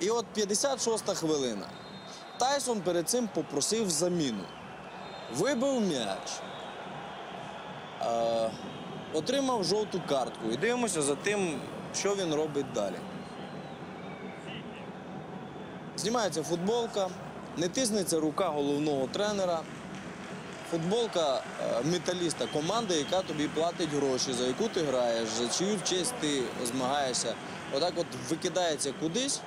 І от 56-та хвилина. Тайсон перед цим попросив заміну. Вибив м'яч. Е, отримав жовту картку. І дивимося за тим, що він робить далі. Знімається футболка, не тиснеться рука головного тренера. Футболка е, металіста команди, яка тобі платить гроші, за яку ти граєш, за чию честь ти змагаєшся. Отак от викидається кудись.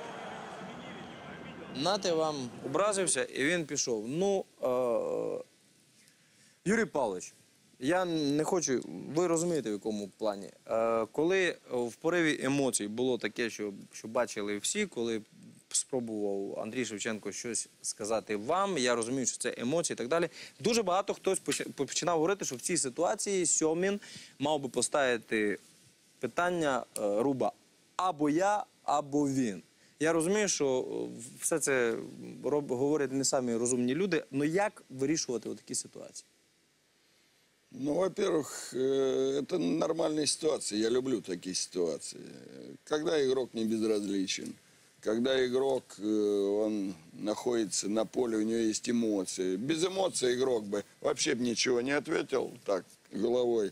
Нате вам образився, і він пішов. Ну, е, Юрій Павлович, я не хочу, ви розумієте, в якому плані. Е, коли в пориві емоцій було таке, що, що бачили всі, коли спробував Андрій Шевченко щось сказати вам, я розумію, що це емоції і так далі. Дуже багато хтось починав говорити, що в цій ситуації Сьомін мав би поставити питання е, Руба або я, або він. Я розумію, що е, все це роб- говорять не самі розумні люди. але як вирішувати такі ситуації? Ну, во-первых, э, это нормальная ситуация. Я люблю такие ситуации. Когда игрок не безразличен, когда игрок, э, он находится на поле, у него есть эмоции. Без эмоций игрок бы вообще бы ничего не ответил, так, головой.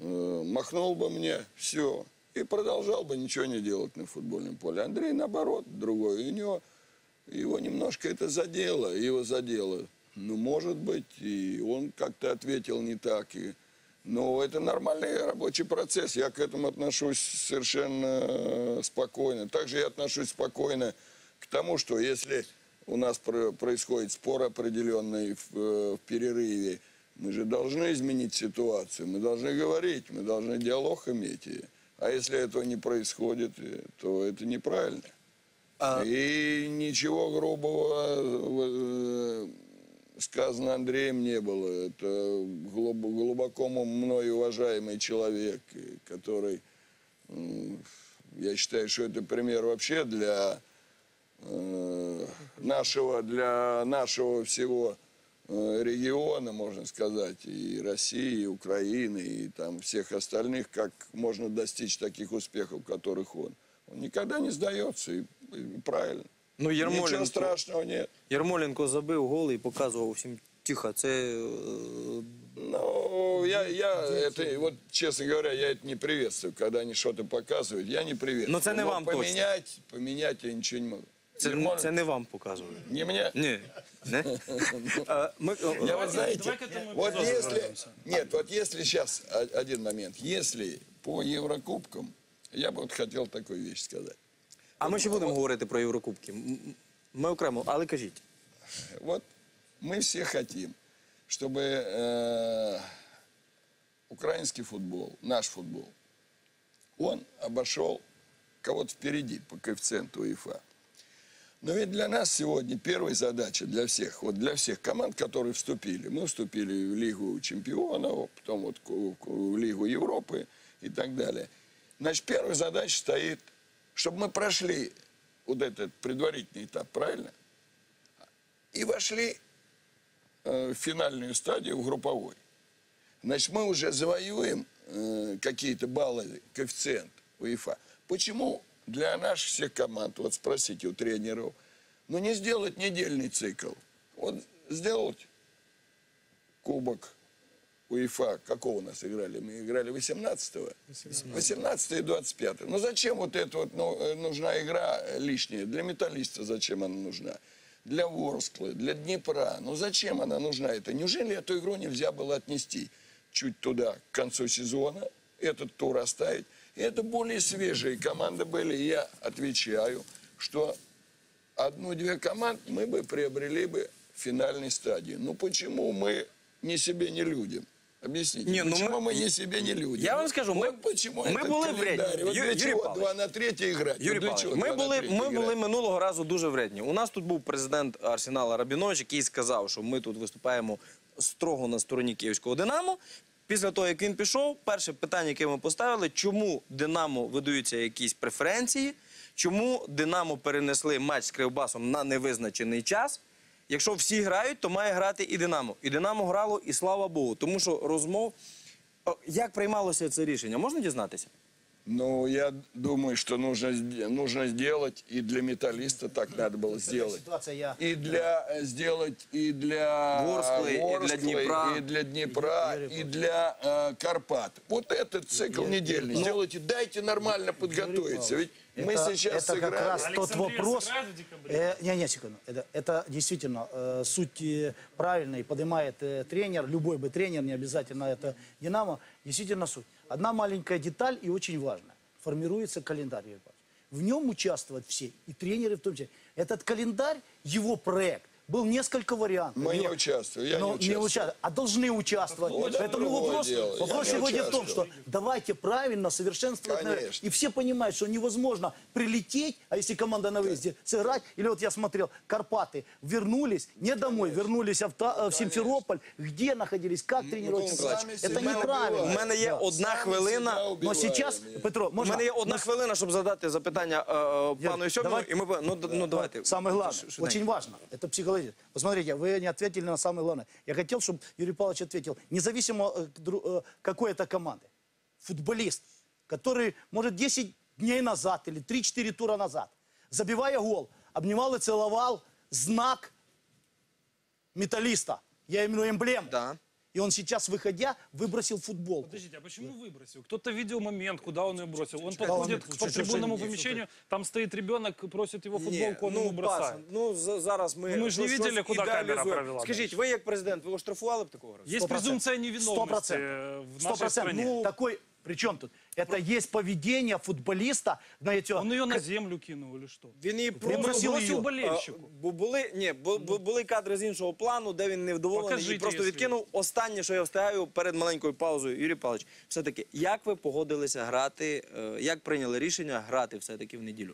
Э, Махнул бы мне, все. И продолжал бы ничего не делать на футбольном поле. Андрей, наоборот, другой. У него его немножко это задело, его задело. Ну, может быть, и он как-то ответил не так. И... Но это нормальный рабочий процесс. Я к этому отношусь совершенно э, спокойно. Также я отношусь спокойно к тому, что если у нас про- происходит спор определенный в, э, в перерыве, мы же должны изменить ситуацию, мы должны говорить, мы должны диалог иметь. А если этого не происходит, э, то это неправильно. А- И ничего грубого э, сказано Андреем не было. Это глуб- глубоко мной уважаемый человек, и который, я считаю, что это пример вообще для э, нашего, для нашего всего э, региона, можно сказать, и России, и Украины, и там всех остальных, как можно достичь таких успехов, которых он. Он никогда не сдается, и, и правильно. Ну, Ничего Ярмоленко, страшного нет. Ярмоленко забив гол і показував всім тихо. Це е, Ну, я, я это, вот, честно говоря, я это не приветствую, когда они что-то показывают, я не приветствую. Но это не вам точно. поменять, поменять я ничего не могу. це, Ермоленко- це не вам показує. Не мне? Ні. Не? Е, Ми, Я вот знаете, давай к этому вот эпизоду если, вернемся. нет, вот если сейчас о- один момент, если по Еврокубкам, я бы вот хотел такую вещь сказать. а ми ще будемо говорити про Єврокубки. М- м- Ми окремо, але кажіть. Вот мы все хотим, чтобы э, украинский футбол, наш футбол, он обошел кого-то впереди по коэффициенту УЕФА. Но ведь для нас сегодня первая задача для всех, вот для всех команд, которые вступили. Мы вступили в Лигу чемпионов, потом вот в Лигу Европы и так далее. Значит, первая задача стоит, чтобы мы прошли вот этот предварительный этап, правильно? и вошли э, в финальную стадию, в групповой. Значит, мы уже завоюем э, какие-то баллы, коэффициент УЕФА. Почему для наших всех команд, вот спросите у тренеров, ну не сделать недельный цикл? Вот сделать кубок УЕФА, какого у нас играли? Мы играли 18-го? 18 и 25 Ну зачем вот эта вот ну, э, нужна игра лишняя? Для металлиста зачем она нужна? Для Ворсклы, для Днепра. Ну зачем она нужна? Это неужели эту игру нельзя было отнести чуть туда, к концу сезона, этот тур оставить? И это более свежие команды были. И я отвечаю, что одну-две команд мы бы приобрели бы в финальной стадии. Ну почему мы не себе, не людям? Объясните, Не, ну почему мы- мы... не себе, не людям? Я вам скажу, вот мы- почему мы этот были календарь. вредні. Вот Ю- для Юрій чего Павлович. два на третье играть? Юрій Вот для Павлович, чего ми два на були, третье ми играть? були минулого разу дуже вредні. У нас тут був президент Арсенала Рабінович, який сказав, що ми тут виступаємо строго на стороні київського Динамо. Після того, як він пішов, перше питання, яке ми поставили, чому Динамо видаються якісь преференції, чому Динамо перенесли матч з Кривбасом на невизначений час. Якщо всі грають, то має грати і Динамо. І Динамо грало, і слава Богу. Тому що розмов. Як приймалося це рішення? Можна дізнатися? Ну, я думаю, что нужно, нужно сделать, и для металлиста так надо было сделать. Ситуация я... И для э, сделать и для Ворсклы, и для Ворсклы, Днепра. и для Днепра, и для э, Карпат. Вот этот цикл недельный. Сделайте, дайте нормально подготовиться. Ведь мы это, сейчас это как сыграли. раз тот Александрия вопрос. Э, не, не, секунду. Это, это действительно э, суть э, правильная, и поднимает э, тренер, любой бы тренер, не обязательно это Динамо, действительно суть. Одна маленькая деталь и очень важная. Формируется календарь. В нем участвуют все, и тренеры в том числе. Этот календарь, его проект, был несколько вариантов. Мы не Его- участвуем, я но не участвую. уча- а должны участвовать. Вот это Поэтому другое вопрос, дело. Я вопрос не сегодня в том, что участвую. давайте правильно совершенствовать. наверное, Конечно. И все понимают, что невозможно прилететь, а если команда на выезде, сыграть. Или вот я смотрел, Карпаты вернулись, не домой, вернулись в, Та- в Симферополь. Где находились, как тренировки? Микола Миколаевич, Это сами себя неправильно. У мене є Да. одна Сами хвилина. себя Но убиваем. сейчас, Петро, У можно... мене є одна Ну, хвилина, щоб задати запитання е, е, пану Ісьоміну, давай- і ми по- ну, д- ну давайте. Самое главное, Ш- швиденько. очень важно, это психология. Посмотрите, вы не ответили на самое главное. Я хотел, чтобы Юрий Павлович ответил, независимо э, э, какой это команды. Футболист, который, может, 10 дней назад или 3-4 тура назад, забивая гол, обнимал и целовал знак металлиста. Я имею в виду эмблему. Да. И он сейчас, выходя, выбросил футболку. Подождите, а почему выбросил? Кто-то видел момент, куда он ее бросил. Он Чекай, подходит чуть-чуть, к трибунному чуть-чуть. помещению, там стоит ребенок, просит его Ні, футболку, он ему пас, бросает. ну за- зараз ми, Ну, ми ж не щось видели, куди камера ідеалізуємо. провела Скажіть, дальше. ви як президент, ви оштрафували б такого разу? Есть 100%. презумпция невиновности 100%. э, в Сто нашей процентов. стране. Ну, такой, причем тут? Это есть поведение футболиста, знаете, Он ее на землю кинул или что? Він її просто бросив бросив її. болельщику. Е, Бо були, ні, бу- бу- були кадри з іншого плану, де він невдоволений і Покажіть, просто якщо відкинув. Останнє, що я встигаю перед маленькою паузою, Юрій Павлович, все-таки, як ви погодилися грати, е, як прийняли рішення грати все-таки в неділю?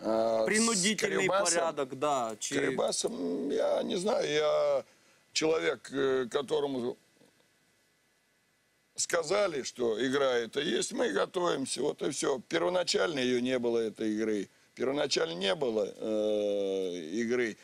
А, Принудительний порядок, да. Чи... Карибасом, я не знаю, я человек, э, которому сказали, что игра это есть, мы готовимся, вот и все. Первоначально ее не было, этой игры. Первоначально не было э, игры.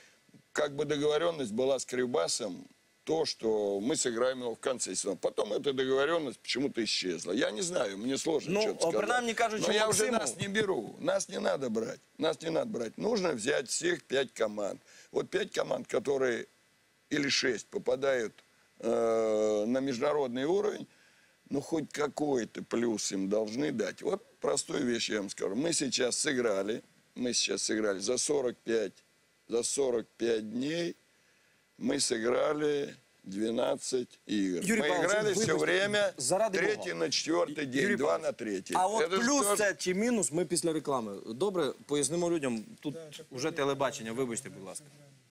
Как бы договоренность была с Карибасом, то, что мы сыграем его в конце сезона. Потом эта договоренность почему-то исчезла. Я не знаю, мне сложно Ну, что-то а сказать. принаймні кажуть, Но що я уже Максимов- нас не беру. Нас не надо брать. Нас не надо брать. Нужно взять всех пять команд. Вот пять команд, которые или шесть попадают э, на международный уровень, ну хоть какой-то плюс им должны дать. Вот простую вещь я вам скажу. Мы сейчас сыграли, мы сейчас сыграли за 45, за 45 дней мы сыграли 12 игр. Юрий мы Павлович, играли все время заради третий на четвертый день, Юрий два на третий. А от Это плюс це чи мінус, ми після реклами. Добре, пояснимо людям. Тут вже телебачення, вибачте, будь ласка.